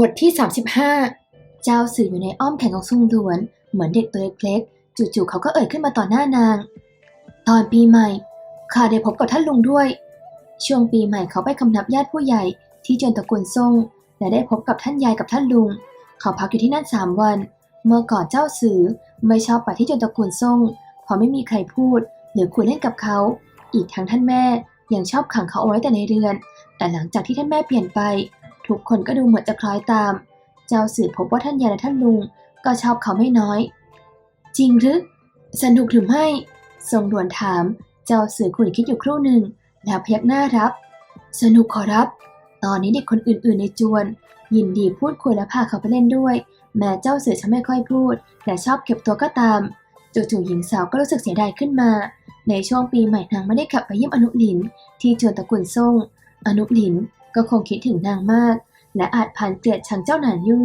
บทที่ 35 เจ้าสื่ออยู่ในอ้อมแขนของซุงหลวน เหมือนเด็กตัวเล็กๆจู่ๆเขาก็เอ่ยขึ้นมาต่อหน้านาง ตอนปีใหม่ข้าได้พบกับท่านลุงด้วย ช่วงปีใหม่เขาไปคำนับญาติผู้ใหญ่ที่เจนตระกูลซ่งและได้พบกับท่านยายกับท่านลุง เขาพักอยู่ที่นั่นสามวัน เมื่อก่อนเจ้าสือไม่ชอบไปที่เจนตระกูลซ่งเพราะไม่มีใครพูด หรือคุยเล่นกับเขา อีกทั้งท่านแม่ยังชอบขังเขาเอาไว้แต่ในเรือน แต่หลังจากที่ท่านแม่เปลี่ยนไป ทุกคนก็ดูเหมือนจะคล้อยตาม เจ้าสื่อพบว่าท่านยายและท่านลุงก็ชอบเขาไม่น้อย จริงหรือสนุกหรือไม่ ทรงด่วนถาม เจ้าสื่อคุยคิดอยู่ครู่หนึ่ง แล้วพยักหน้ารับ สนุกขอรับ ตอนนี้เด็กคนอื่น ๆ ในจวน ยินดีพูดคุยและพาเขาไปเล่นด้วย แม้เจ้าสื่อจะไม่ค่อยพูด แต่ชอบเก็บตัวก็ตาม จู่ๆหญิงสาวก็รู้สึกเสียดายขึ้นมา ในช่วงปีใหม่นางไม่ได้ขับไปเยี่ยมอนุหลิน ที่จวนตะกูลซ่งอนุหลิน ก็คงคิดถึงนางมาก และอาจผ่านเกลียดชังเจ้าหนานยู่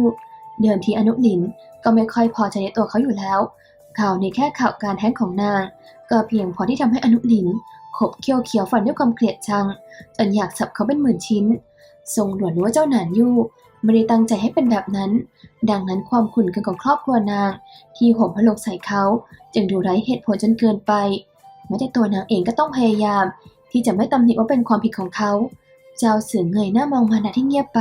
เดิมทีอนุหลินก็ไม่ค่อยพอใจในตัวเขาอยู่แล้ว ข่าวในแค่ข่าวการแท้งของนาง ก็เพียงพอที่ทำให้อนุหลินขบเคี้ยวเขียวฟันด้วยความเกลียดชังจนอยากสับเขาเป็นหมื่นชิ้น ทรงหลวนรู้ว่าเจ้าหนานยู่ไม่ได้ตั้งใจให้เป็นแบบนั้น ดังนั้นความขุ่นเคืองของครอบครัวนาง ที่ห่มพะโลงใส่เขา จึงดูไร้เหตุผลจนเกินไปแม้แต่ตัวนางเองก็ต้องพยายาม ที่จะไม่ตำหนิว่าเป็นความผิดของเขา เจ้าเสือเงยหน้ามองมานาที่เงียบไป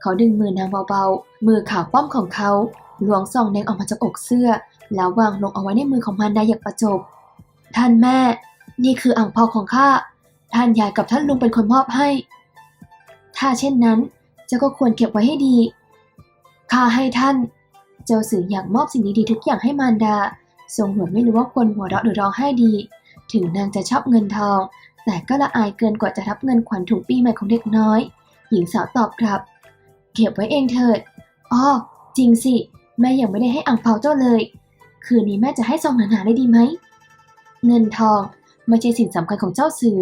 เขาดึงมือนางเบาๆ มือขาวป้อมของเขาหลวงซองแดงออกมาจากอกเสื้อ แล้ววางลงเอาไว้ในมือของมารดาอย่างประจบ ท่านแม่ นี่คืออ่างเปาของข้า ท่านยายกับท่านลุงเป็นคนมอบให้ ถ้าเช่นนั้น เจ้าก็ควรเก็บไว้ให้ดี ข้าให้ท่าน เจ้าสื่ออยากมอบสิ่งดีๆทุกอย่างให้มารดา ทรงหัวไม่รู้ว่าควรหัวเราะหรือร้องไห้ดี ถึงนางจะชอบเงินทอง แต่ก็ละอายเกินกว่าจะรับเงินขวัญถุงปีใหม่ของเด็กน้อย หญิงสาวตอบกลับ เก็บไว้เองเถิดอ้อจริงสิ แม่ยังไม่ได้ให้อ่างเปาเจ้าเลย คืนนี้แม่จะให้ซองหนาๆได้ดีไหม เงินทองไม่ใช่สิ่งสำคัญของเจ้าสือ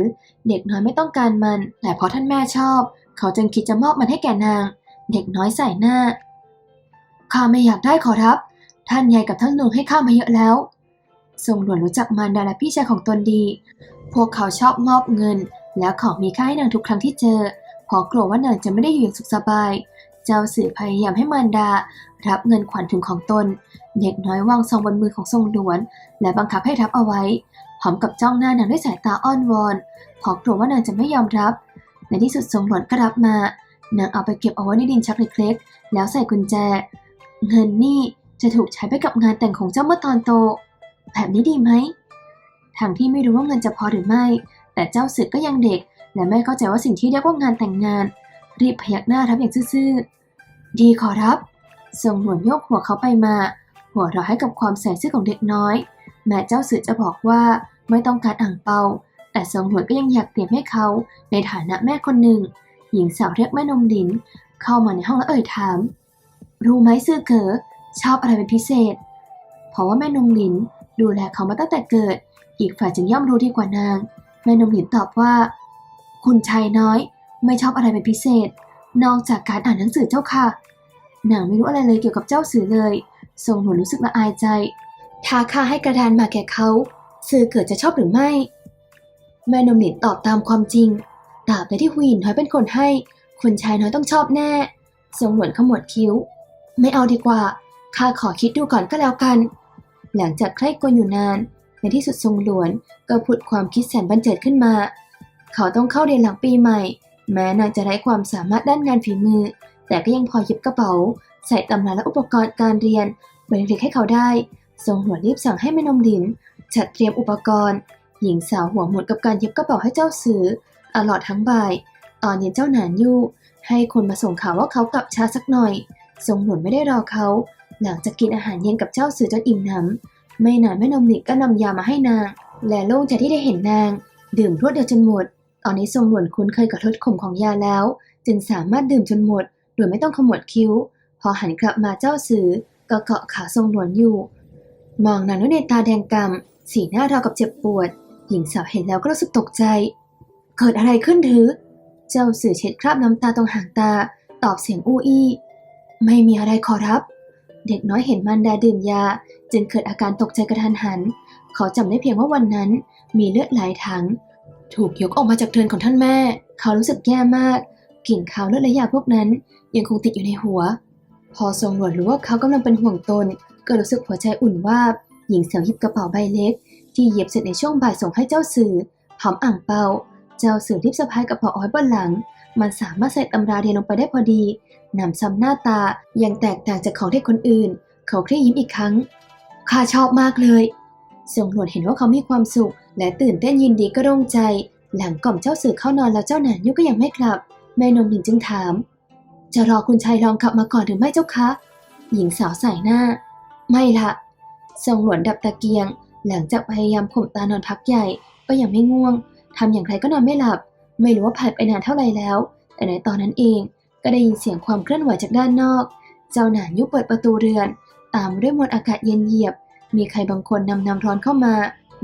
เด็กน้อยไม่ต้องการมัน แต่เพราะท่านแม่ชอบ เขาจึงคิดจะมอบมันให้แก่นาง เด็กน้อยใส่หน้า ข้าไม่อยากได้ขอรับ ท่านยายกับท่านลุงให้ข้ามาเยอะแล้ว ทรงหลวนรู้จักมารดาและพี่ชายของตนดี พวกเขาชอบมอบเงิน แล้วของมีค่าให้นางทุกครั้งที่เจอเพราะกลัวว่านางจะไม่ได้อยู่อย่างสุขสบาย เจ้าสื่อพยายามให้มารดา รับเงินขวัญถุงของตน เด็กน้อยวางซองบนมือของทรงหลวน และบังคับให้รับเอาไว้พร้อมกับจ้องหน้านางด้วยสายตาอ้อนวอนเพราะกลัวว่านางจะไม่ยอมรับ ในที่สุดทรงหลวนก็รับมานางเอาไปเก็บเอาไว้ในดินชักเล็กๆแล้วใส่กุญแจ เงินนี่จะถูกใช้ไปกับงานแต่งของเจ้าเมื่อตอนโต แบบนี้ดีไหมทั้งที่ไม่รู้ว่าเงินจะพอหรือไม่ แต่เจ้าสึกก็ยังเด็ก และไม่เข้าใจว่าสิ่งที่เรียกว่างานแต่งงาน รีบพยักหน้ารับอย่างซื่อๆ ดีขอรับทรงหลวนโยกหัวเขาไปมา หัวเราะให้กับความใส่ซื่อของเด็กน้อย แม้เจ้าสื่อจะบอกว่าไม่ต้องการอ่างเปา แต่ทรงหลวนก็ยังอยากเปรียบให้เขาในฐานะแม่คนหนึ่ง หญิงสาวเรียกแม่นมดิน เข้ามาในห้องแล้วเอ่ยถาม รู้ไหมซื่อเก๋อชอบอะไรเป็นพิเศษ เพราะว่าแม่นมลิน ดูแลเขามาตั้งแต่เกิด อีกฝ่ายจึงย่อมรู้ดีกว่านางแม่นมหลินตอบว่า คุณชายน้อย ไม่ชอบอะไรเป็นพิเศษ นอกจากการอ่านหนังสือเจ้าค่ะนางไม่รู้อะไรเลยเกี่ยวกับเจ้าสื่อเลยทรงหวนรู้สึกละอายใจถ้าข้าให้กระดานมาแก่เขาสื่อเกิดจะชอบหรือไม่ แม่นมหลินตอบตามความจริงตราบใดที่หุยหินน้อยเป็นคนให้ คุณชายน้อยต้องชอบแน่ทรงหนวนขมวดคิ้ว ไม่เอาดีกว่าข้าขอคิดดูก่อนก็แล้วกัน หลังจากใคร่กลอยู่นาน ในที่สุดทรงหลวนก็ผุดความคิดแสนบันเจิดขึ้นมา เขาต้องเข้าเรียนหลังปีใหม่ แม้นางจะไร้ความสามารถด้านงานฝีมือ แต่ก็ยังพอเย็บกระเป๋า ใส่ตำราและอุปกรณ์การเรียนไว้เล็กให้เขาได้ ทรงหลวนรีบสั่งให้แม่นมดินจัดเตรียมอุปกรณ์ หญิงสาวหัวหมดกับการเย็บกระเป๋าให้เจ้าสือตลอดทั้งบ่าย ตอนเย็นเจ้าหนานยู่ให้คนมาส่งข่าวว่าเขากลับช้าสักหน่อย ทรงหลวนไม่ได้รอเขา หลังจากกินอาหารเย็นกับเจ้าสือจนอิ่มหนำไม่นานแม่นมหลิกก็นำยามาให้นาง และโล่งใจที่ได้เห็นนาง ดื่มรวดเดียวจนหมด ตอนนี้ทรงหลวนคุ้นเคยกับรสขมของยาแล้ว จึงสามารถดื่มจนหมด โดยไม่ต้องขมวดคิ้ว พอหันกลับมาเจ้าสือก็เกาะขาทรงหลวนอยู่ มองนางด้วยในตาแดงกำสีหน้าราวกับเจ็บปวด หญิงสาวเห็นแล้วก็รู้สึกตกใจ เกิดอะไรขึ้นหรือ เจ้าสือเช็ดคราบน้ำตาตรงหางตา ตอบเสียงอู้อี้ไม่มีอะไรขอรับ เด็กน้อยเห็นมันดาดื่มยา จึงเกิดอาการตกใจกระทันหัน เขาจำได้เพียงว่าวันนั้น มีเลือดไหลถัง ถูกยกออกมาจากเทือนของท่านแม่ เขารู้สึกแย่มากกลิ่นคาวเลือดและยาพวกนั้น ยังคงติดอยู่ในหัว พอทรงหลวดรู้ว่าเขากำลังเป็นห่วงตนก็รู้สึกหัวใจอุ่นว่าหญิงสาวหยิบกระเป๋าใบเล็ก ที่เย็บเสร็จในช่วงบ่ายส่งให้เจ้าสื่อหอมอ่างเปา เจ้าสื่อที่สะพายกระเป๋าอ้อยบนหลัง มันสามารถใส่ตำราเรียนลงไปได้พอดี หนำซ้ำหน้าตายังแตกต่างจากของที่คนอื่น เขาคลี่ยิ้มอีกครั้ง ข้าชอบมากเลยทรงหลวดเห็นว่าเขามีความสุข และตื่นเต้นยินดีก็โล่งใจ หลังกล่อมเจ้าสื่อเข้านอนแล้วเจ้าหนานยุก็ยังไม่กลับ แม่นมหลินจึงถาม จะรอคุณชายรองกลับมาก่อนหรือไม่เจ้าคะ หญิงสาวใส่หน้า ไม่ละทรงหลวนดับตะเกียง หลังจากพยายามข่มตานอนพักใหญ่ ก็ยังไม่ง่วงทำอย่างไรก็นอนไม่หลับ ไม่รู้ว่าผ่านไปนานเท่าไหร่แล้ว แต่ในตอนนั้นเอง ก็ได้ยินเสียงความเคลื่อนไหวจากด้านนอก เจ้าหนานยุเปิดประตูเรือน ตามด้วยมวลอากาศเย็นเยียบ มีใครบางคนนำน้ำร้อนเข้ามา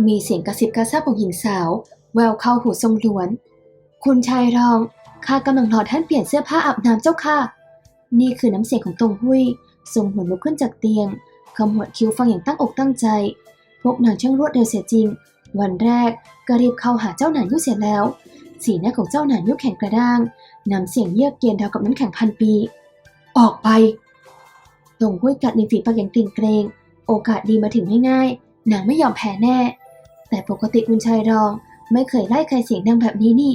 มีเสียงกระซิบกระซาบของหญิงสาว แววเข้าหูทรงหลวน คุณชายรอง ข้ากำลังรอท่านเปลี่ยนเสื้อผ้าอาบน้ำเจ้าค่ะ นี่คือน้ำเสียงของตงหุยทรงหัวลุกขึ้นจากเตียงขมวดคิ้วฟังอย่างตั้งอกตั้งใจ พวกนางช่างรวดเร็วเสียจริง วันแรกก็รีบเข้าหาเจ้าหนานยุเสียแล้ว สีหน้าของเจ้าหนานยุแข็งกระด้างน้ำเสียงเยือกเย็นรากับน้ำแข็งพันปี ออกไปตรงหุยกัดในฝีปากอย่างกลิ่นเกรง โอกาสดีมาถึงไม่ง่ายนางไม่ยอมแพ้แน่ แต่ปกติคุณชายรองไม่เคยไล่ใครเสียงดังแบบนี้นี่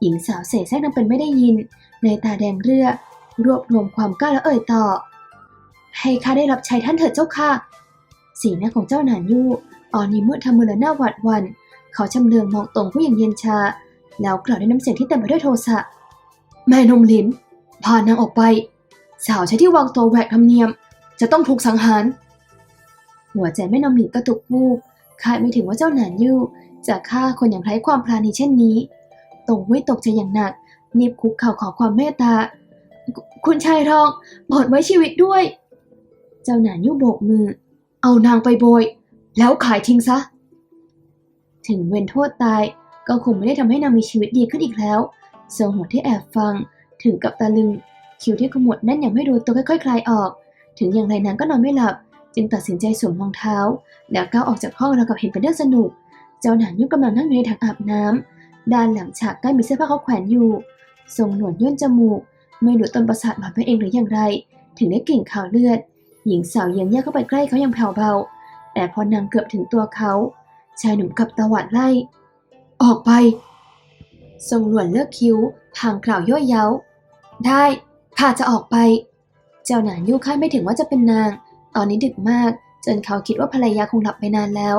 หญิงสาวเสแสร้งทำเป็นไม่ได้ยิน ในตาแดงเรือ รวบรวมความกล้าแล้วเอ่ยต่อ ให้ข้าได้รับใช้ท่านเถิดเจ้าค่ะ สีหน้าของเจ้าหนานยู่อนนี้มืดทำมือและหน้าหวาดหวัน เขาชำเลืองมองตรงผู้หญิงเย็นชา แล้วกล่าวด้วยน้ำเสียงที่เต็มไปด้วยโทสะ แม่นมลิ้น พานางออกไป สาวใช้ที่วางตัวแหวกธรรมเนียม จะต้องถูกสังหาร หัวใจแม่นมลิ้นกระตุกวูบคาดไม่ถึงว่าเจ้าหนานยู่จะฆ่าคนอย่างไร้ความพลาณีเช่นนี้ตรงวิตกใจอย่างหนักนิบคุกเข่าขอความเมตตา คุณชายรองโปรดไว้ชีวิตด้วย เจ้าหนานยู่โบกมือ เอานางไปโบย แล้วขายทิ้งซะ ถึงเว้นโทษตาย ก็คงไม่ได้ทำให้นางมีชีวิตดีขึ้นอีกแล้วทรงหัวที่แอบฟัง ถึงกับตะลึง คิ้วที่ขมวดแน่นยังไม่รู้ตัวค่อยๆคลายออก ถึงอย่างไรนางก็นอนไม่หลับ จึงตัดสินใจสวมรองเท้า แล้วก้าวออกจากห้องราวกับเห็นเป็นเรื่องสนุก เจ้าหนานยุ่งกำลังนั่งอยู่ในถังอาบน้ำด้านหลังฉากใกล้มีเสื้อผ้าเขาแขวนอยู่ ทรงหนวดย่นจมูก ไม่รู้ตนประสาทหลอนไปเองหรืออย่างไร ถึงได้กลิ่นข่าวเลือด หญิงสาวเยียงแย่เข้าไปใกล้เขาอย่างแผ่วเบา แต่พอนางเกือบถึงตัวเขาชายหนุ่มกับตะวัดไล่ ออกไป ทรงหลวนเลือกคิ้วพางกล่าวย่อยเย้า ได้ข้าจะออกไป เจ้าหนานยู่คาดไม่ถึงว่าจะเป็นนาง ตอนนี้ดึกมาก จนเขาคิดว่าภรรยาคงหลับไปนานแล้ว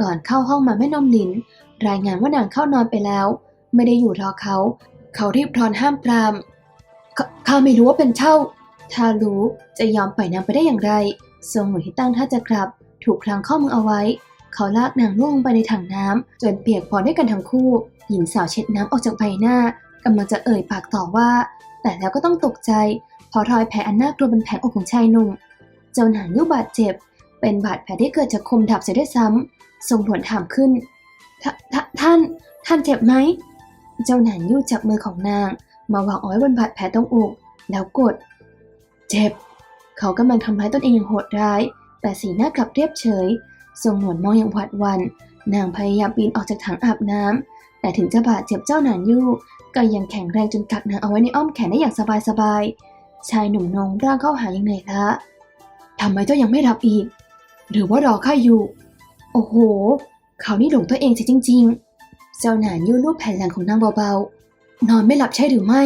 ก่อนเข้าห้องมาแม่นมหลิน รายงานว่านางเข้านอนไปแล้ว ไม่ได้อยู่รอเขา เขารีบทอนห้ามปรามขข้าไม่รู้ว่าเป็นเช่า ถ้ารู้จะยอมปล่อยนางไปได้อย่างไรทรงหนุนที่ตั้งท่าจะกลับ ถูกคลังข้อมือเอาไว้ เขาลากนางล่วงไปในถังน้ำจนเปียกปอนด้วยกันทั้งคู่ หญิงสาวเช็ดน้ำออกจากใบหน้ากำลังจะเอ่ยปากต่อว่า แต่แล้วก็ต้องตกใจเพราะรอยแผลอันน่ากลัวเป็นแผลอกของชายหนุ่มเจ้าหนานยุบาดเจ็บ เป็นบาดแผลที่เกิดจากคมดาบเสียด้วยซ้ำทรงหลวนถามขึ้นททท่าน ท่านเจ็บไหม เจ้าหนานยู่จับมือของนาง มาวางอาไว้บนบาดแผลตรงอกแล้วกด เจ็บ เขากำลังทำร้ายตนเองอย่างโหดร้าย แต่สีหน้ากลับเรียบเฉย ทรงหนวดมองอย่างหวาดวัน นางพยายามปีนออกจากถังอาบน้ำแต่ถึงจะบาดเจ็บเจ้าหนานยู่ ก็ยังแข็งแรงจนกัดนางเอาไว้ในอ้อมแขนได้อย่างสบายๆ ชายหนุ่มนองร่างเข้าหาอย่างเหนื่อยล้าทำไมเจ้ายังไม่รับอีก หรือว่ารอข้าอยู่ โอ้โห เขานี่หลงตัวเองเสียจริง ๆ เจ้าหนานยู่รูปแผ่นหลังของนางเบาๆ นอนไม่หลับใช่หรือไม่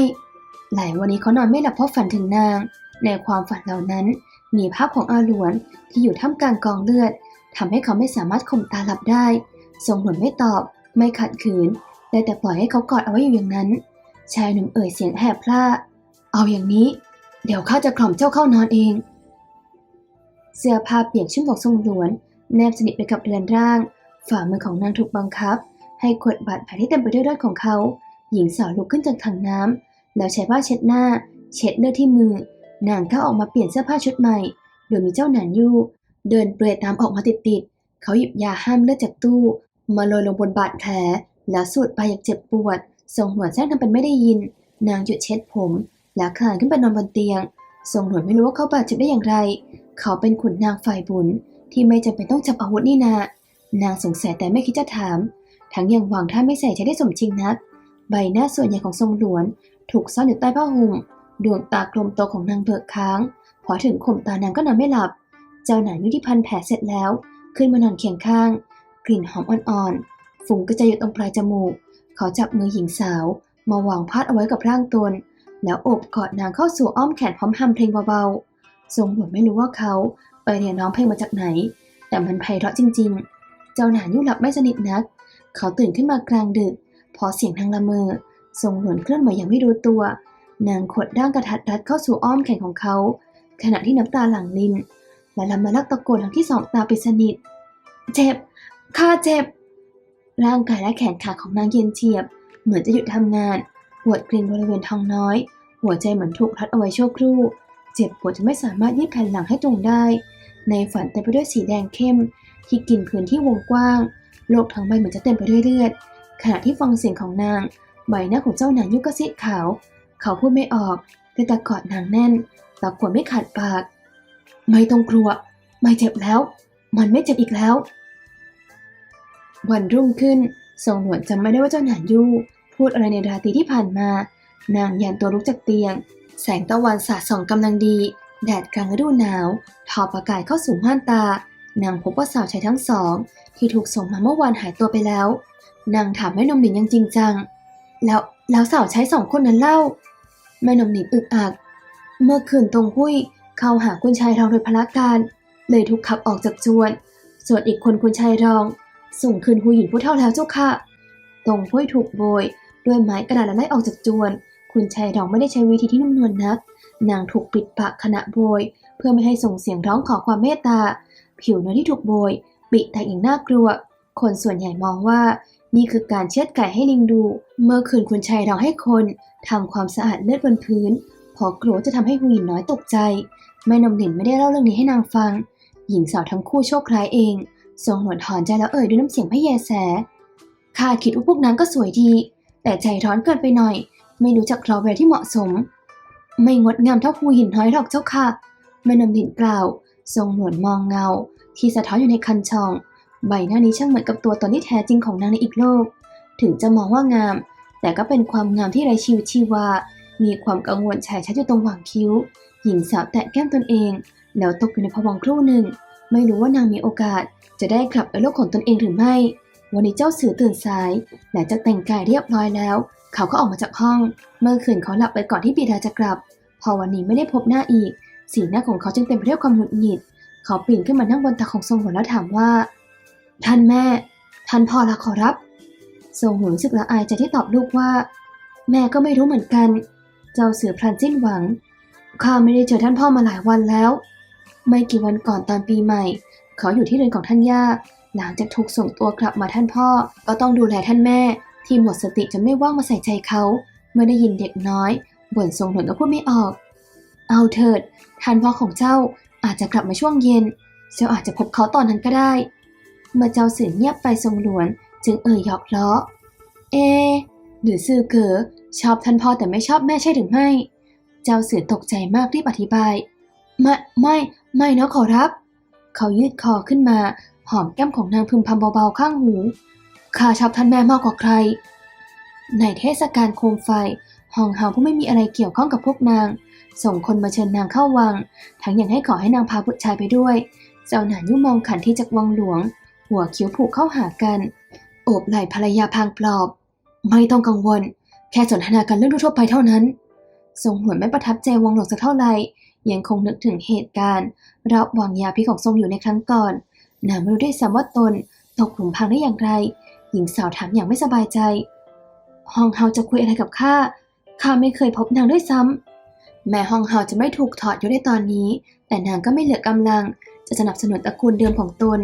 หลายวันนี้เขานอนไม่หลับเพราะฝันถึงนาง ในความฝันเหล่านั้น มีภาพของอาหลวนที่อยู่ท่ามกลางกองเลือด ทำให้เขาไม่สามารถข่มตาหลับได้ทรงหลวนไม่ตอบ ไม่ขัดขืนได้แต่ปล่อยให้เขากอดเอาไว้อยู่อย่างนั้น ชายหนุ่มเอ่ยเสียงแหบพร่า เอาอย่างนี้ เดี๋ยวข้าจะกล่อมเจ้าเข้านอนเอง เสื้อผ้าเปียกชุ่มของทรงหลวน แนบสนิทไปกับเรือนร่าง ฝ่ามือของนางถูกบังคับ ให้กดบาดแผลที่เต็มไปด้วยเลือดของเขา หญิงสาวลุกขึ้นจากถังน้ำแล้วใช้ผ้าเช็ดหน้า เช็ดเลือดที่มือ นางก็ออกมาเปลี่ยนเสื้อผ้าชุดใหม่ โดยมีเจ้าหนานยู่ เดินเปลือยตามออกมาติดๆ เขาหยิบยาห้ามเลือดจากตู้ มาโรยลงบนบาดแผลแล้วสูดไปอย่างเจ็บปวด ทรงหัวแทรกทำเป็นไม่ได้ยิน นางหยุดเช็ดผม แล้วคลานขึ้นไปนอนบนเตียง ทรงหนวดไม่รู้ว่าเขาบาดเจ็บได้อย่างไร เขาเป็นขุนนางฝ่ายบุญที่ไม่จำเป็นต้องจับอาวุธนี่นา นางสงสัยแต่ไม่คิดจะถาม ทั้งยังหวังถ้าไม่ใส่ใช้ได้สมจริงนัก ใบหน้าส่วนใหญ่ของทรงหลวน ถูกซ่อนอยู่ใต้ผ้าห่ม ดวงตากลมโตของนางเบิกค้าง พอถึงข่มตานางก็นอนไม่หลับ เจ้าหนานยุที่พันธ์แผลเสร็จแล้ว ขึ้นมานอนเคียงข้าง กลิ่นหอมอ่อนๆ ฝุ่งก็จะอยู่ตรงปลายจมูก เขาจับมือหญิงสาว มาวางพาดเอาไว้กับร่างตน แล้วโอบกอดนางเข้าสู่อ้อมแขนพร้อมทำเพลงเบาๆ ทรงหวนไม่รู้ว่าเขาไปเรียนร้องเพลงมาจากไหน แต่มันไพเราะจริงๆ เจ้าหนานยุหลับไม่สนิทนัก เขาตื่นขึ้นมากลางดึก พอเสียงทางละเมอ ทรงหวนเคลื่อนไหวอย่างไม่รู้ตัว นางขดร่างกระทัดรัดเข้าสู่อ้อมแขนของเขา ขณะที่น้ำตาหลั่งลิน และลำมาลักตะโกนทั้งที่สองตาปิดสนิท เจ็บ ข้าเจ็บ ร่างกายและแขนขาของนางเย็นเฉียบ เหมือนจะหยุดทำงาน ปวดกรีนบริเวณท้องน้อย หัวใจเหมือนถูกรัดเอาไว้ชั่วครู่ เจ็บปวดจนไม่สามารถยืดแผ่นหลังให้ตรงได้ ในฝันเต็มไปด้วยสีแดงเข้ม ที่กินพื้นที่วงกว้าง โลกทั้งใบเหมือนจะเต็มไปด้วยเลือด ขณะที่ฟังเสียงของนาง ใบหน้าของเจ้านางยุกกระซีดขาว เขาพูดไม่ออกแต่ตะกอดนางแน่นตะกวดไม่ขาดปาก ไม่ต้องกลัว ไม่เจ็บแล้ว มันไม่เจ็บอีกแล้ว วันรุ่งขึ้นทรงหนวดจำไม่ได้ว่าเจ้าหนานยูพูดอะไรในราตรีที่ผ่านมา นางยันตัวลุกจากเตียง แสงตะวันสาดส่องกำลังดี แดดกลางฤดูหนาวทอประกายเข้าสู่ม่านตา นางพบว่าสาวใช้ทั้งสอง ที่ถูกส่งมาเมื่อวานหายตัวไปแล้ว นางถามแม่นมหนิงอยังจริงจัง แล้วแล้วสาวใช้สองคนนั้นเล่า แม่นมหนิงอึกอัก เมื่อคืนตรงหุ้ย เข้าหาคุณชายรองโดยพละการเลยถูกขับออกจากจวน ส่วนอีกคนคุณชายรอง ส่งคืนหูหญิงผู้เท่าแล้วเจ้าค่ะ ตรงห้วยถูกโบย ด้วยไม้กระดาษและไล่ออกจากจวน คุณชายรองไม่ได้ใช้วิธีที่นุ่มนวลนัก นางถูกปิดปากขณะโบย เพื่อไม่ให้ส่งเสียงร้องขอความเมตตา ผิวเนื้อที่ถูกโบย ปิแตกอย่างน่ากลัว คนส่วนใหญ่มองว่า นี่คือการเชือดไก่ให้ลิงดู เมื่อคืนคุณชายรองให้คนทำความสะอาดเลือดบนพื้น พอกลัวจะทำให้หูหญิงน้อยตกใจ แม่นมหนินไม่ได้เล่าเรื่องนี้ให้นางฟัง หญิงสาวทั้งคู่โชคร้ายเอง ทรงหนวดถอนใจแล้วเอ่ยด้วยน้ำเสียงพะแยแส ข้าคิดว่าพวกนั้นก็สวยดี แต่ใจร้อนเกินไปหน่อย ไม่รู้จักคลอเวลที่เหมาะสม ไม่งดงามเท่าภูหินน้อยหรอกเจ้าค่ะ แม่นมหนินกล่าว ทรงหนวดมองเงา ที่สะท้อนอยู่ในคันช่อง ใบหน้านี้ช่างเหมือนกับตัวตนที่แท้จริงของนางในอีกโลก ถึงจะมองว่างาม แต่ก็เป็นความงามที่ไร้ชีวิตชีวา มีความกังวลฉายชัดอยู่ตรงหว่างคิ้ว หญิงสาวแตะแก้มตนเอง แล้วตกอยู่ในภวังค์ครู่หนึ่ง ไม่รู้ว่านางมีโอกาสจะได้กลับไปโลกของตนเองหรือไม่ วันนี้เจ้าสือตื่นสายหลังจากแต่งกายเรียบร้อยแล้ว เขาก็ออกมาจากห้อง เมื่อคืนเขาหลับไปก่อนที่บิดาจะกลับ พอวันนี้ไม่ได้พบหน้าอีก สีหน้าของเขาจึงเต็มไปด้วยความหงุดหงิด เขาปีนขึ้นมานั่งบนตักของทรงหัวแล้วถามว่า ท่านแม่ ท่านพ่อละขอรับทรงหัวรู้สึกละอายใจที่ตอบลูกว่า แม่ก็ไม่รู้เหมือนกัน เจ้าเสือพลันสิ้นหวัง ข้าไม่ได้เจอท่านพ่อมาหลายวันแล้ว ไม่กี่วันก่อนตอนปีใหม่ เขาอยู่ที่เรือนของท่านย่า หลังจากถูกส่งตัวกลับมาท่านพ่อ ก็ต้องดูแลท่านแม่ ที่หมดสติจนไม่ว่างมาใส่ใจเขา เมื่อได้ยินเด็กน้อยบ่นทรงหนวดก็พูดไม่ออก เอาเถิด ท่านพ่อของเจ้าอาจจะกลับมาช่วงเย็น เจ้าอาจจะพบเขาตอนนั้นก็ได้ เมื่อเจ้าเสือเงียบไปทรงหลวน จึงเอ่ยหยอกล้อ เอ หรือซื่อเก๋อ ชอบท่านพ่อแต่ไม่ชอบแม่ใช่หรือไม่ เจ้าเสือตกใจมากรีบอธิบาย ไม่ไม่ไม่นะขอรับ เขายืดคอขึ้นมา หอมแก้มของนางพึมพำเบาๆข้างหู ข้าชอบท่านแม่มากกว่าใคร ในเทศกาลโคมไฟฮองเฮาผู้ไม่มีอะไรเกี่ยวข้องกับพวกนาง ส่งคนมาเชิญนางเข้าวัง ทั้งยังให้ขอให้นางพาบุตรชายไปด้วย เจ้าหนานยุ่มองขันที่จากวังหลวง หัวคิ้วผูกเข้าหากัน โอบไหล่ภรรยาพางปลอบ ไม่ต้องกังวล แค่สนทนากันเรื่องทั่วไปเท่านั้น ทรงหวนไม่ประทับใจวังหลงสักเท่าไหร่ยังคงนึกถึงเหตุการณ์รับวางยาพิษของทรงอยู่ในครั้งก่อน นางไม่รู้ได้วยซ้ำว่าตนตกหลุมพรางได้อย่างไร หญิงสาวถามอย่างไม่สบายใจ ฮองเฮาจะคุยอะไรกับข้า ข้าไม่เคยพบนางด้วยซ้ำแม้ฮองเฮาจะไม่ถูกถอดยศในตอนนี้ แต่นางก็ไม่เหลือกำลัง จะสนับสนุนตระกูลเดิมของตน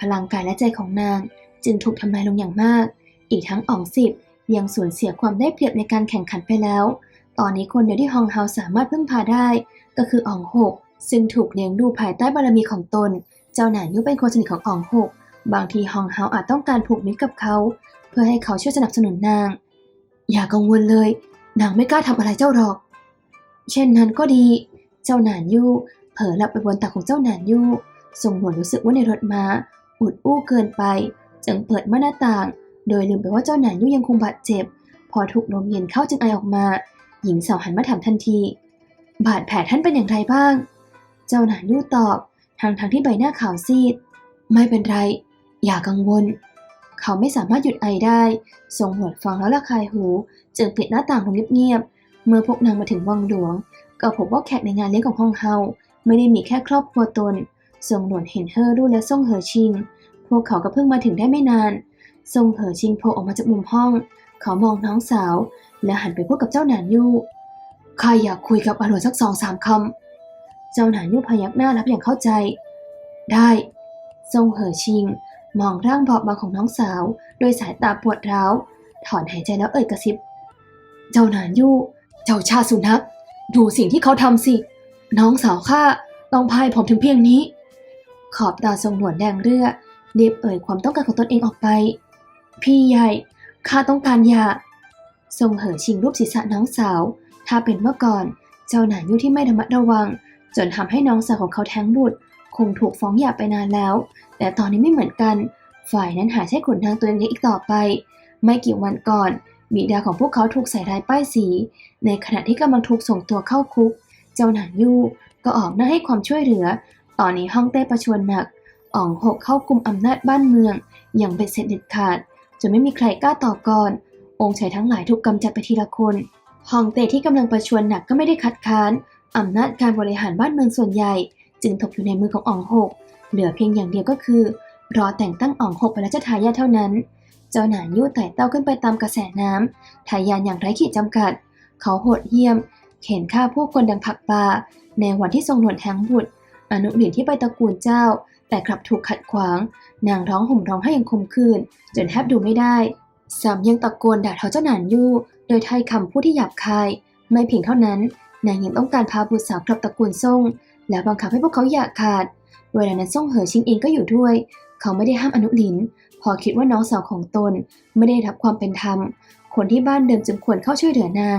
พลังกายและใจของนาง จึงถูกทำลายลงอย่างมาก อีกทั้งอ่องสิบ ยังสูญเสียความได้เปรียบในการแข่งขันไปแล้ว ตอนนี้คนเดียวที่ฮองเฮาสามารถพึ่งพาได้ ก็คืออองหก ซึ่งถูกเลี้ยงดูภายใต้บารมีของตน เจ้าหนานยุเป็นคนสนิทของอองหก บางทีฮองเฮาอาจต้องการผูกมิตรกับเขา เพื่อให้เขาช่วยสนับสนุนนาง อย่ากังวลเลย นางไม่กล้าทำอะไรเจ้าหรอก เช่นนั้นก็ดี เจ้าหนานยู่เผลอหลับไปบนตักของเจ้าหนานยู่ทรงหวนรู้สึกว่าในรถม้าอุดอู้เกินไป จึงเปิดม่านหน้าต่าง โดยลืมไปว่าเจ้าหนานยูยังคงบาดเจ็บ พอถูกลมเย็นเข้าจึงไอออกมา หญิงสาวหันมาถามทันที บาดแผลท่านเป็นอย่างไรบ้าง เจ้าหนานยู่ตอบทางทางๆที่ใบหน้าขาวซีด ไม่เป็นไร อย่ากังวล เขาไม่สามารถหยุดไอได้ทรงหนวดฟังแล้วระคายหู จึงปิดหน้าต่างลงเงียบๆเมื่อพวกนางมาถึงวังหลวง ก็พบว่าแขกในงานเลี้ยงของฮ่องเฮาไม่ได้มีแค่ครอบครัวตนทรงหนวดเห็นเฮอรู่และซ่งเหอชิง พวกเขาก็เพิ่งมาถึงได้ไม่นาน ทรงเหอชิงโผล่ออกมาจากมุมห้อง เขามองน้องสาว และหันไปพูดกับเจ้าหนานยู่ข้าอยากคุยกับอาหลวนสักสองสามคำ เจ้าหนานยู่พยักหน้ารับอย่างเข้าใจ ได้ ทรงเหอชิง มองร่างบอบบางของน้องสาว โดยสายตาปวดร้าว ถอนหายใจแล้วเอ่ยกระซิบ เจ้าหนานยู่ เจ้าชาสุนัขดูสิ่งที่เขาทำสิ น้องสาวข้าต้องพายผมถึงเพียงนี้ ขอบตาทรงหนวดแดงเรือรีบเอ่ยความต้องการของตนเองออกไป พี่ใหญ่ข้าต้องการยาทรงเห่อชิงรูปศีรษะน้องสาว ถ้าเป็นเมื่อก่อน เจ้าหนานยู่ที่ไม่ระมัดระวัง จนทำให้น้องสาวของเขาแท้งบุตร คงถูกฟ้องหย่าไปนานแล้ว แต่ตอนนี้ไม่เหมือนกัน ฝ่ายนั้นหาใช่ขุนนางตัวเล็กอีกต่อไป ไม่กี่วันก่อนบิดาของพวกเขาถูกใส่ร้ายป้ายสี ในขณะที่กำลังถูกส่งตัวเข้าคุก เจ้าหนานยู่ก็ออกหน้าให้ความช่วยเหลือ ตอนนี้ฮ่องเต้ประชวรหนักอ่องหกเข้ากุมอำนาจบ้านเมือง อย่างเป็นเสร็จเด็ดขาด จนไม่มีใครกล้าต่อก่อน องค์ชายทั้งหลายถูกกำจัดไปทีละคนฮองเต้ที่กำลังประชวรหนักก็ไม่ได้คัดค้านอำนาจการบริหารบ้านเมืองส่วนใหญ่ จึงตกอยู่ในมือของอ่องหก เหลือเพียงอย่างเดียวก็คือ รอแต่งตั้งอ่องหกเป็นรัชทายาทเท่านั้น เจ้าหนานยู่ไต่เต้าขึ้นไปตามกระแสน้ำทายานอย่างไร้ขีดจำกัด เขาโหดเหี้ยม เข็นฆ่าผู้คนดังผักปลาในวันที่ทรงหนวดแทงบุตร อนุหลินที่ไปตระกูลเจ้า แต่กลับถูกขัดขวาง นางร้องห่มร้องให้อย่างคมคืน จนแทบดูไม่ได้สามยังตะโกนด่าทอเจ้าหนานยู่ โดยถ้อยคำพูดที่หยาบคาย ไม่เพียงเท่านั้น นางยังต้องการพาบุตรสาวกลับตระกูลซ่ง แล้วบังคับให้พวกเขาอย่าขาด เวลานั้นซ่งเหอชิงเองก็อยู่ด้วย เขาไม่ได้ห้ามอนุลิน พอคิดว่าน้องสาวของตน ไม่ได้รับความเป็นธรรม คนที่บ้านเดิมจึงควรเข้าช่วยเหลือนาง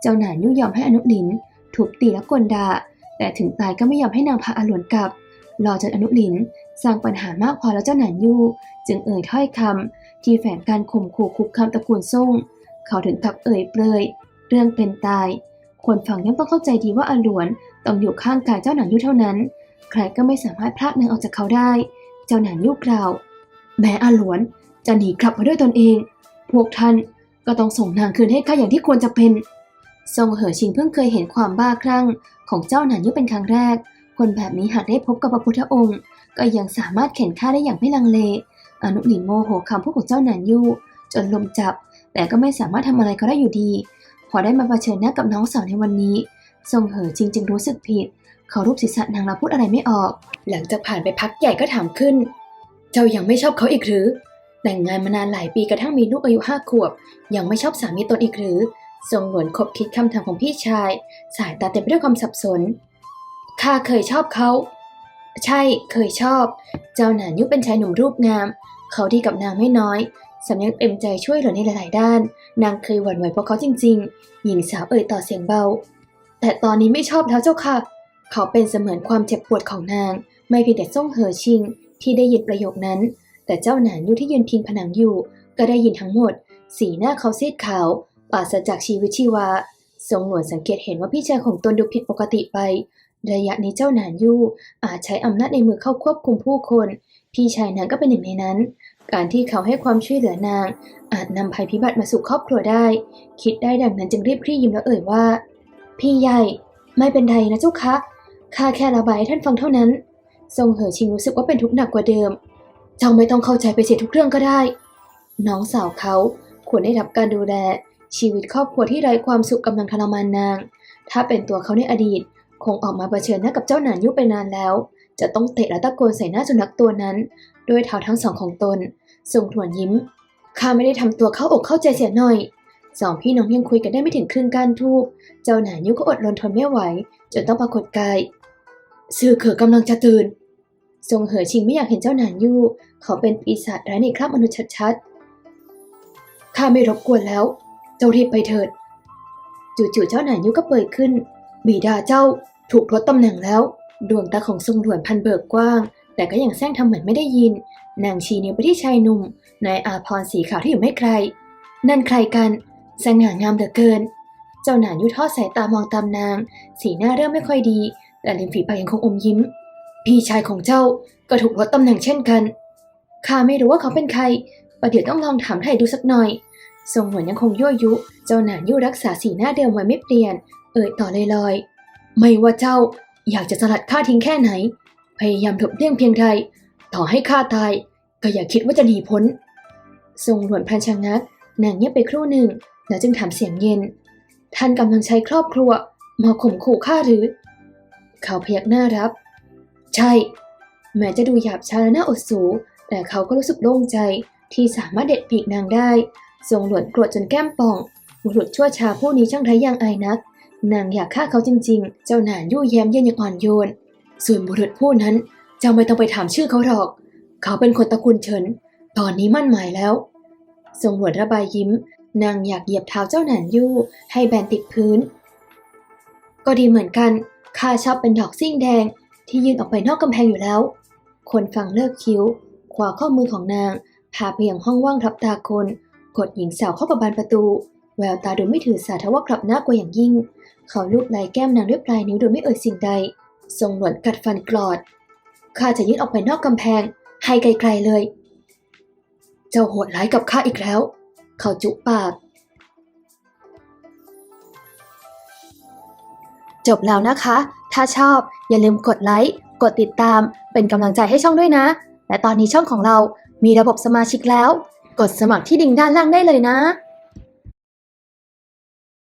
เจ้าหนานยู่ยอมให้อนุลินถูกตีและกลด่าแต่ถึงตายก็ไม่ยอมให้นางพาอาหลวนกลับ รอจนอนุลิน สร้างปัญหามากพอแล้วเจ้าหนานยู่จึงเอ่ยถ้อยคำที่แฝงการข่มขู่คุกคามตระกูลซ่ง เขาถึงกับเอ่ยเปรยเรื่องเป็นตาย คนฟังย่อมต้องเข้าใจดีว่าอาลวนต้องอยู่ข้างกายเจ้าหนานยู่เท่านั้น ใครก็ไม่สามารถพรากนางออกจากเขาได้ เจ้าหนานยู่กล่าว แม้อาลวนจะหนีกลับมาด้วยตนเอง พวกท่านก็ต้องส่งนางคืนให้ข้าอย่างที่ควรจะเป็นทรงเหอชิงเพิ่งเคยเห็นความบ้าคลั่งของเจ้าหนานยุเป็นครั้งแรก คนแบบนี้หากได้พบกับพระพุทธองค์ ก็ยังสามารถเข็นฆ่าได้อย่างไม่ลังเล อนุหลินโมโหคำพูดของเจ้าหนานยุจนลมจับ แต่ก็ไม่สามารถทำอะไรเขาได้อยู่ดี พอได้มาเผชิญหน้ากับน้องสาวในวันนี้ทรงเหอจริงจึงรู้สึกผิด เขารูปศีรษะนางแล้วพูดอะไรไม่ออก หลังจากผ่านไปพักใหญ่ก็ถามขึ้น เจ้ายังไม่ชอบเขาอีกหรือ แต่งงานมานานหลายปีกระทั่งมีลูกอายุห้าขวบ ยังไม่ชอบสามีตนอีกหรือ ทรงหวนคบคิดคำถามของพี่ชาย สายตาเต็มไปด้วยความสับสนข้าเคยชอบเขา ใช่เคยชอบ เจ้าหนานยุเป็นชายหนุ่มรูปงาม เขาดีกับนางไม่น้อยสำยังเต็มใจช่วยเหลือในหลาย ๆ ด้าน นางเคยหวั่นไหวเพราะเขาจริง ๆ หญิงสาวเอ่ยต่อเสียงเบา แต่ตอนนี้ไม่ชอบแล้วเจ้าค่ะ เขาเป็นเสมือนความเจ็บปวดของนาง ไม่เพียงแต่ซ่งเหอชิง ที่ได้ยินประโยคนั้น แต่เจ้าหนานยุที่ยืนพิงผนังอยู่ ก็ได้ยินทั้งหมด สีหน้าเขาซีดขาวปราศจากชีวิตชีวาทรงหนวดสังเกตเห็นว่าพี่ชายของตนดูผิดปกติไป ระยะนี้เจ้าหนานยู่อาจใช้อำนาจในมือเข้าควบคุมผู้คน พี่ชายนางก็เป็นหนึ่งในนั้น การที่เขาให้ความช่วยเหลือนาง อาจนำภัยพิบัติมาสู่ครอบครัวได้ คิดได้ดังนั้นจึงรีบคลี่ยิ้มแล้วเอ่ยว่า พี่ใหญ่ไม่เป็นไรนะเจ้าคะข้าแค่ระบายให้ท่านฟังเท่านั้น ทรงเหอชิงรู้สึกว่าเป็นทุกข์หนักกว่าเดิม เจ้าไม่ต้องเข้าใจไปเสียทุกเรื่องก็ได้ น้องสาวเขาควรได้รับการดูแล ชีวิตครอบครัวที่ไร้ความสุขกำลังทรมานนาง ถ้าเป็นตัวเขาในอดีต คงออกมาเผชิญหน้ากับเจ้าหนานยุไปนานแล้ว จะต้องเตะและตะโกนใส่หน้าสุนัขตัวนั้น ด้วยเท้าทั้งสองของตนทรงถวนยิ้มข้าไม่ได้ทำตัวเข้าอกเข้าใจเสียหน่อยสองพี่น้องยังคุยกันได้ไม่ถึงครึ่งก้านทูบเจ้าหนานยุก็อดรนทนไม่ไหวจนต้องปรากฏกายสื่อเขอกำลังจะตื่นทรงเหอชิงไม่อยากเห็นเจ้าหนานยู่ เขาเป็นปีศาจร้ายในคราบมนุษย์ชัดๆ ข้าไม่รบกวนแล้ว เจ้ารีบไปเถิด จู่ๆ เจ้าหนานยู่ก็เปิดขึ้น บิดาเจ้า ถูกลดตำแหน่งแล้ว ดวงตาของทรงหลวนพันเบิกกว้าง แต่ก็ยังแซงทำเหมือนไม่ได้ยิน นางชี้นิ้วไปที่ชายหนุ่มในอาพรสีขาวที่อยู่ไม่ไกล นั่นใครกันสง่างามเหลือเกิน เจ้าหนานยุทอดสายตามองตามนาง สีหน้าเริ่มไม่ค่อยดี แต่ริมฝีปากยังคงอมยิ้ม พี่ชายของเจ้าก็ถูกลดตำแหน่งเช่นกันข้าไม่รู้ว่าเขาเป็นใครประเดี๋ยวต้องลองถามไทยดูสักหน่อย ทรงหวนยังคงยั่วยุ เจ้าหนานยุรักษาสีหน้าเดิมไว้ไม่เปลี่ยน เอ่ยต่อลอยๆ ไม่ว่าเจ้าอยากจะสลัดข้าทิ้งแค่ไหน พยายามถบเลี่ยงเพียงใดต่อให้ข้าตาย ก็อย่าคิดว่าจะหนีพ้น ทรงหลวนพลันชะงักนางเงียบไปครู่หนึ่ง แล้วจึงถามเสียงเย็น ท่านกำลังใช้ครอบครัวมาข่มขู่ข้าหรือ เขาพยักหน้ารับ ใช่ แม้จะดูหยาบช้าและน่าอดสู แต่เขาก็รู้สึกโล่งใจที่สามารถเด็ดปีกนางได้ ทรงหลวนโกรธจนแก้มป่องบุรุษชั่วชาผู้นี้ช่างไร้ยางอายนัก นางอยากฆ่าเขาจริงๆ เจ้าหนานยู่แย้มเย็นอย่างอ่อนโยน ส่วนบุรุษผู้นั้นเจ้าไม่ต้องไปถามชื่อเขาหรอก เขาเป็นคนตระกูลเฉิน ตอนนี้มั่นหมายแล้ว ทรงหวนระบายยิ้ม นางอยากเหยียบเท้าเจ้าหนานยู่ ให้แบนติดพื้น ก็ดีเหมือนกัน ข้าชอบเป็นดอกซิ่งแดงที่ยื่นออกไปนอกกำแพงอยู่แล้ว คนฟังเลิกคิ้ว ขวาข้อมือของนาง พาไปยังห้องว่างทับตาคน กดหญิงสาวเข้ากับบานประตู แววตาดูไม่ถือสาทว่ากลับหน้ากว่าอย่างยิ่ง เขาลูบไหล่แก้มนางด้วยปลายนิ้วโดยไม่เอ่ยสิ่งใด ทรงหนวดกัดฟันกรอด ข้าจะยื่นออกไปนอกกำแพง ให้ไกลๆเลย เจ้าโหดร้ายกับข้าอีกแล้ว เขาจุปาก จบแล้วนะคะ ถ้าชอบอย่าลืมกดไลค์ กดติดตาม เป็นกำลังใจให้ช่องด้วยนะ และตอนนี้ช่องของเรามีระบบสมาชิกแล้ว กดสมัครที่ลิงด้านล่างได้เลยนะ